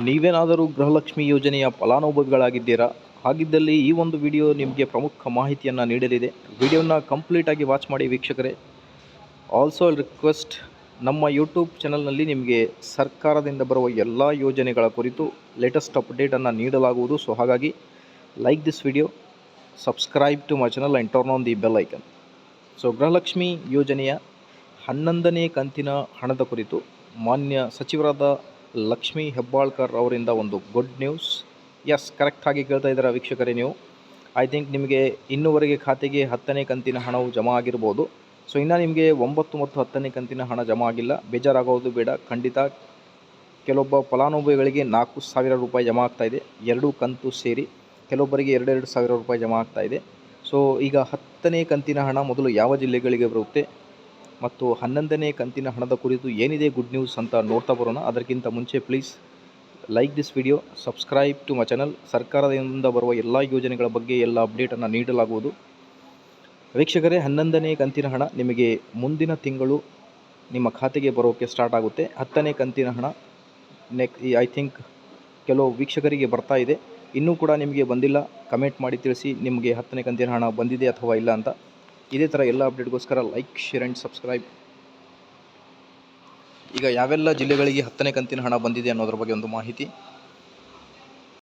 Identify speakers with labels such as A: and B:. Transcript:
A: ನೀವೇನಾದರೂ ಗೃಹಲಕ್ಷ್ಮಿ ಯೋಜನೆಯ ಫಲಾನುಭವಿಗಳಾಗಿದ್ದೀರಾ? ಹಾಗಿದ್ದಲ್ಲಿ ಈ ಒಂದು ವಿಡಿಯೋ ನಿಮಗೆ ಪ್ರಮುಖ ಮಾಹಿತಿಯನ್ನು ನೀಡಲಿದೆ. ವಿಡಿಯೋನ ಕಂಪ್ಲೀಟಾಗಿ ವಾಚ್ ಮಾಡಿ ವೀಕ್ಷಕರೇ. ಆಲ್ಸೋ ರಿಕ್ವೆಸ್ಟ್ ನಮ್ಮ ಯೂಟ್ಯೂಬ್ ಚಾನಲ್ನಲ್ಲಿ ನಿಮಗೆ ಸರ್ಕಾರದಿಂದ ಬರುವ ಎಲ್ಲ ಯೋಜನೆಗಳ ಕುರಿತು ಲೇಟೆಸ್ಟ್ ಅಪ್ಡೇಟನ್ನು ನೀಡಲಾಗುವುದು. ಸೊ ಹಾಗಾಗಿ like this video subscribe to my channel and turn on the bell icon so Gruhalakshmi ಯೋಜನೆಯ ಹನ್ನೊಂದನೇ ಕಂತಿನ ಹಣದ ಕುರಿತು ಮಾನ್ಯ ಸಚಿವರಾದ ಲಕ್ಷ್ಮೀ ಹೆಬ್ಬಾಳ್ಕರ್ ಅವರಿಂದ ಒಂದು ಗುಡ್ ನ್ಯೂಸ್ ಎಸ್ ಕರೆಕ್ಟಾಗಿ ಕೇಳ್ತಾ ಇದ್ದೀರಾ ವೀಕ್ಷಕರೇ ನೀವು. ಐ ಥಿಂಕ್ ನಿಮಗೆ ಇನ್ನೂವರೆಗೆ ಖಾತೆಗೆ ಹತ್ತನೇ ಕಂತಿನ ಹಣವು ಜಮಾ ಆಗಿರ್ಬೋದು. ಸೊ ಇನ್ನು ನಿಮಗೆ ಒಂಬತ್ತು ಮತ್ತು ಹತ್ತನೇ ಕಂತಿನ ಹಣ ಜಮಾ ಆಗಿಲ್ಲ. ಬೇಜಾರಾಗೋದು ಬೇಡ. ಖಂಡಿತ ಕೆಲವೊಬ್ಬ ಫಲಾನುಭವಿಗಳಿಗೆ ನಾಲ್ಕು ಸಾವಿರ ರೂಪಾಯಿ ಜಮಾ ಆಗ್ತಾಯಿದೆ ಎರಡೂ ಕಂತು ಸೇರಿ ಕೆಲವೊಬ್ಬರಿಗೆ ಎರಡೆರಡು ಸಾವಿರ ರೂಪಾಯಿ ಜಮಾ ಆಗ್ತಾಯಿದೆ ಸೊ ಈಗ ಹತ್ತನೇ ಕಂತಿನ ಹಣ ಮೊದಲು ಯಾವ ಜಿಲ್ಲೆಗಳಿಗೆ ಬರುತ್ತೆ? ಮತ್ತು ಹನ್ನೊಂದನೇ ಕಂತಿನ ಹಣದ ಕುರಿತು ಏನಿದೆ ಗುಡ್ ನ್ಯೂಸ್ ಅಂತ ನೋಡ್ತಾ ಬರೋಣ. ಅದಕ್ಕಿಂತ ಮುಂಚೆ please like this video subscribe to my channel ಸರ್ಕಾರದಿಂದ ಬರುವ ಎಲ್ಲ ಯೋಜನೆಗಳ ಬಗ್ಗೆ ಎಲ್ಲ ಅಪ್ಡೇಟನ್ನು ನೀಡಲಾಗುವುದು. ವೀಕ್ಷಕರೇ, ಹನ್ನೊಂದನೇ ಕಂತಿನ ಹಣ ನಿಮಗೆ ಮುಂದಿನ ತಿಂಗಳು ನಿಮ್ಮ ಖಾತೆಗೆ ಬರೋಕ್ಕೆ ಸ್ಟಾರ್ಟ್ ಆಗುತ್ತೆ. ಹತ್ತನೇ ಕಂತಿನ ಹಣ ನೆಕ್ ಐ ಥಿಂಕ್ ಕೆಲವು ವೀಕ್ಷಕರಿಗೆ ಬರ್ತಾ ಇದೆ. ಇನ್ನೂ ಕೂಡ ನಿಮಗೆ ಬಂದಿಲ್ಲ. ಕಮೆಂಟ್ ಮಾಡಿ ತಿಳಿಸಿ ನಿಮಗೆ ಹತ್ತನೇ ಕಂತಿನ ಹಣ ಬಂದಿದೆ ಅಥವಾ ಇಲ್ಲ ಅಂತ. ಇದೇ ಥರ ಎಲ್ಲ ಅಪ್ಡೇಟ್ಗೋಸ್ಕರ ಲೈಕ್ ಶೇರ್ ಆ್ಯಂಡ್ ಸಬ್ಸ್ಕ್ರೈಬ್ ಈಗ ಯಾವೆಲ್ಲ ಜಿಲ್ಲೆಗಳಿಗೆ ಹತ್ತನೇ ಕಂತಿನ ಹಣ ಬಂದಿದೆ ಅನ್ನೋದ್ರ ಬಗ್ಗೆ ಒಂದು ಮಾಹಿತಿ.